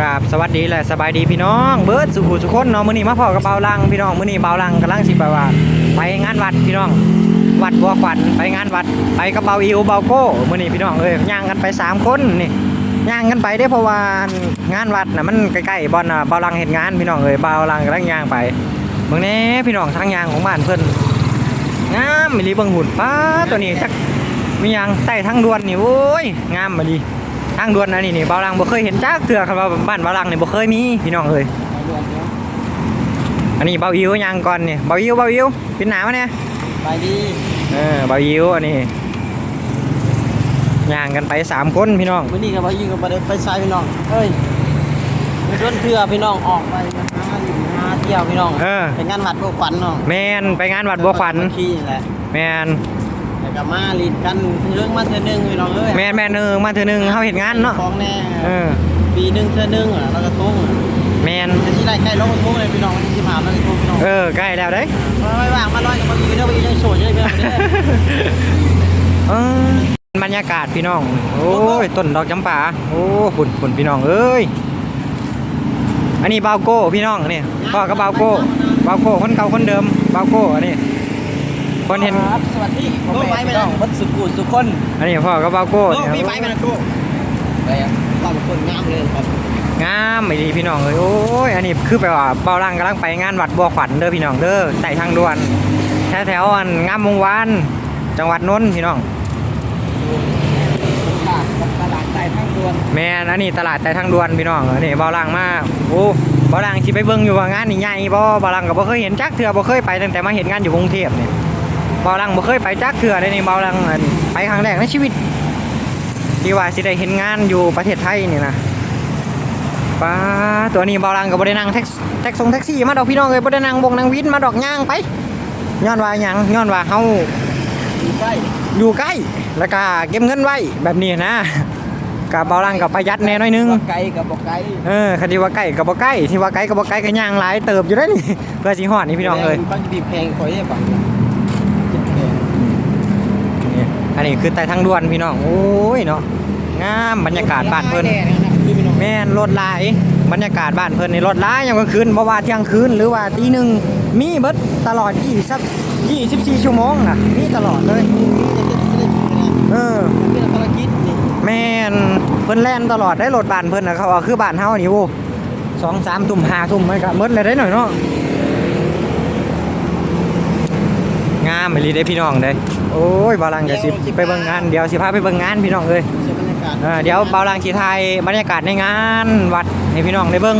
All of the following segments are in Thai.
กับสวัสดีและสบายดีพี่น้องเบิร์ดสุขุสุขคนเนาะมื้อนี้มาพอกับเบาลังพี่น้องมื้อนี้เบาลังกำลังสิไปว่าไปงานวัดพี่น้อง วัดบัวขวัญไปงานวัดไปกับเบาอิวเบาโก้มื้อนี้พี่น้องเอ้ยย่างกันไปสามคนนี่ย่างกันไปได้เพราะว่างานวัดน่ะมันใกล้ๆบ่อนน่ะเบาลังเห็นงานพี่น้องเอ้ยเบาลังกำลังย่างไปเบิ่งแหน่พี่น้องทางย่างของบ้านเพิ่นงามมีลีเบิ่งหุ่นป้าตัวนี้จักมียังใต้ทางด่วนนี่โอ้ยงามมาดี ทางด่วนนะนี่นี่เบาลังบ่เคยเห็นจักเถื่อครับว่าบ้านเบาลังนี่บ่เคยมีพี่น้องเอ้ยอันนี้เบาอิวยังก่อนนี่เบาอิวเบาอิวปินหนามาเนี่ยไปดีเออเบาอิวอันนี้ย่างกันไปสามคนพี่น้องวันนี้ก็ไปยิงกันไปเลยไปใช้พี่น้องเอ้ยไปชวนเพื่อพี่น้องออกไปหาอยู่หาเที่ยวพี่น้องเออเป็นงานวัดพวกขวัญเนาะแมนไปงานวัดบัวขวัญขี้นี่แหละแมน แล้วก็มาลีดกันเรื่องมาเทื่อนึงพี่น้องเอ้ยแมนแมนเออมาเถื่อหนึงเฮาเห็นงานเนาะของแน่เออปีหนึงเทื่อนึงอะแล้วก็ทุ่งแมนอันที่ไรใกล้ลงทุ่งเลยพี่น้องวันที่สิบห้าแล้วก็ทุ่งพี่น้องเออใกล้แล้วเด้ยไม่ว่างมาลอยกับมาอยู่เด้อไปยังโสดยังไงพี่น้องเด้อเออบรรยากาศพี่น้อง โอ้ยต้นดอกจำปาโอ้ฝุ่นฝุ่นพี่น้องเอ้ยอันนี้เบาโก้พี่น้องนี่พ่อกับเบาโก้เบาโก้คนเก่าคนเดิมเบาโก้อันนี้ คนเห็น ครับสวัสดีพ่อแม่พี่น้องวัดสุกุลสุคนอันนี้พ่อกับเบาโก้โอ้นี่พี่ไปไหมนะกูไปอะตอนคนงามเลยครับงามไม่ดีพี่น้องเอ้ยโอ้ยอันนี้คือแปลว่าเบาลังกำลังไปงานวัดบัวขวัญเด้อพี่น้องเด้อใต้ทางด่วนแถวแถวๆอันงามวงวานจังหวัดนนท์พี่น้องตลาดตลาดใจทางด่วนแม่นอันนี้ตลาดใต้ทางด่วนพี่น้องอันนี้เบาลังมากโอ้เบาลังสิไปเบิ่งอยู่ว่างานนี่ใหญ่บ่เบาลังก็บ่เคยเห็นจักเทื่อบ่เคยไปตั้งแต่มาเห็นงานอยู่กรุงเทพนี่ เบาลังบ่เคยไปจักเทื่อเลยนี่เบาลังอันไปครั้งแรกในชีวิตที่ว่าสิได้เห็นงานอยู่ประเทศไทยนี่นะป้าตัวนี้เบาลังก็บ่ได้นั่งแท็กแท็กซงแท็กซี่มาดอกพี่น้องเอ้ยบ่ได้นั่งบงนั่งวินมาดอกย่างไปย้อนว่าหยังย้อนว่าเฮาอยู่ใกล้อยู่ใกล้แล้วก็เก็บเงินไว้แบบนี้นะกับเบาลังกับประหยัดแน่หน้อยนึงบ่ไกลกับบ่ไกลเออคันที่ว่าใกล้กับบ่ใกล้ที่ว่าไกลกับบ่ไกลก็ย่างหลายเติบอยู่ได้อนี่เพื่อสิฮอดนี่พี่น้องเอ้ยมันจะบีบแพงคอยได้ป่ะเจ็บแพง นี่ อันนี้คือใต้ทางด่วนพี่น้อง โอ้ยเนาะ งามบรรยากาศบ้านเพิ่นแนะครับพี่น้องแม่นรถหลาย บรรยากาศบ้านเพิ่นนี่รถหลายยามกลางคืนบ่ว่าเที่ยงคืนหรือว่าตีหนึ่งมีเบิดตลอด20 24ชั่วโมงน่ะ มีตลอดเลย เออเป็นภารกิจนี่แม่นเพิ่นแล่นตลอดได้รถบ้านเพิ่นน่ะเขาว่าคือบ้านเฮานี่โว้สองสามทุ่มห้าทุ่มมันก็หมดเลยได้หน่อยเนาะ งามไปลีได้พี่น้องเด้โอ้ยบาลังจะสิไปเบิ่งงานเดี๋ยวสิพาไปเบิ่งงานพี่น้องเอ้ยเสียบรรยากาศเออเดี๋ยวบาลังสิถ่ายบรรยากาศในงานวัดให้พี่น้องได้เบิ่ง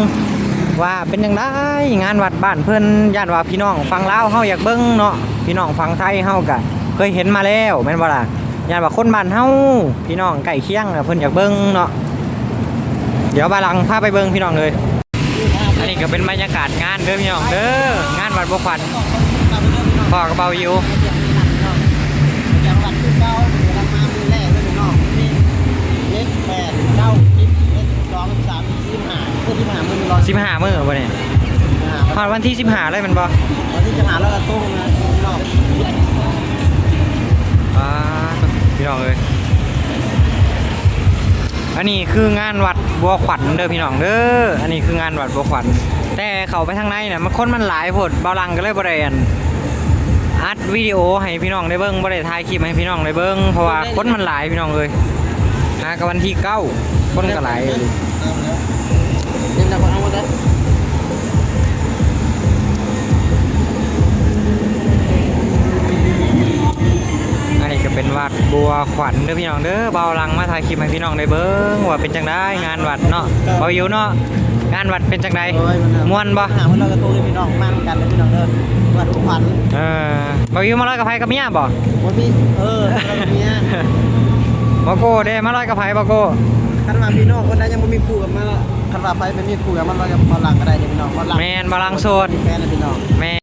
ว่าเป็นจังไดงานวัดบ้านเพิ่นย่านว่าพี่น้องฟังลาวเฮาอยากเบิ่งเนาะพี่น้องฟังไทยเฮาก็เคยเห็นมาแล้วแม่นบ่ล่ะย่านว่าคนบ้านเฮาพี่น้องใกล้เคียงน่ะเพิ่นอยากเบิ่งเนาะเดี๋ยวบาลังพาไปเบิ่งพี่น้องเลย อันนี้ก็เป็นบรรยากาศงานเด้อพี่น้องเด้องานวัดบัวขวัญ พ่อกับเบาอยู่จังหวัดคือเก้าเวลามามือแรกเลยพี่น้องนี่เล็กแปดเก้าสิบเอ็ดสองสามสี่ห้าเพื่อที่มหามือร้อย15มื้อบ่เนี่ยฮอดวันที่15เลยมันบ่วันที่จะหาแล้วก็ตุ้งนะพี่น้องอ่าพี่น้องเอ้ยอันนี้คืองานวัดบัวขวัญเด้อพี่น้องเด้อ อันนี้คืองานวัดบัวขวัญ แต่เขาไปทางในน่ะมันคนมันหลายโพดเบาลังก็เลยบ่ได้อัน อัดวิดีโอให้พี่น้องได้เบิ่งบ่ได้ถ่ายคลิปให้พี่น้องได้เบิ่งเพราะว่าคนมันหลายพี่น้องเอ้ยหากับวันที่เก้าคนก็หลายเลยเล่นดาวเอาหมดแล้วอันนี้ก็เป็นวัดบัวขวัญเด้อพี่น้องเด้อเบาลังมาถ่ายคลิปให้พี่น้องได้เบิ่งว่าเป็นจังไดงานวัดเนาะเบาอยู่เนาะงานวัดเป็นจังไดม่วนบ่หาเมื่อเรากระตุ้งพี่น้องมั่นกันเลยพี่น้องเด้อ วัดทุกวันเออเบาอยู่มาลอยกับไผกับเมียบ่วันนี้เออเราเนี้ยบ่โก้เด้มาลอยกับไผบ่โก้คันว่าพี่น้องคนใดยังไม่มีคู่กับมาคันว่าไปเป็นมีคู่กับมันเราจะมาหลังก็ได้เดี๋ยวพี่น้องมาหลังแม่นบ่ลังโสดแฟนเลยพี่น้องแม่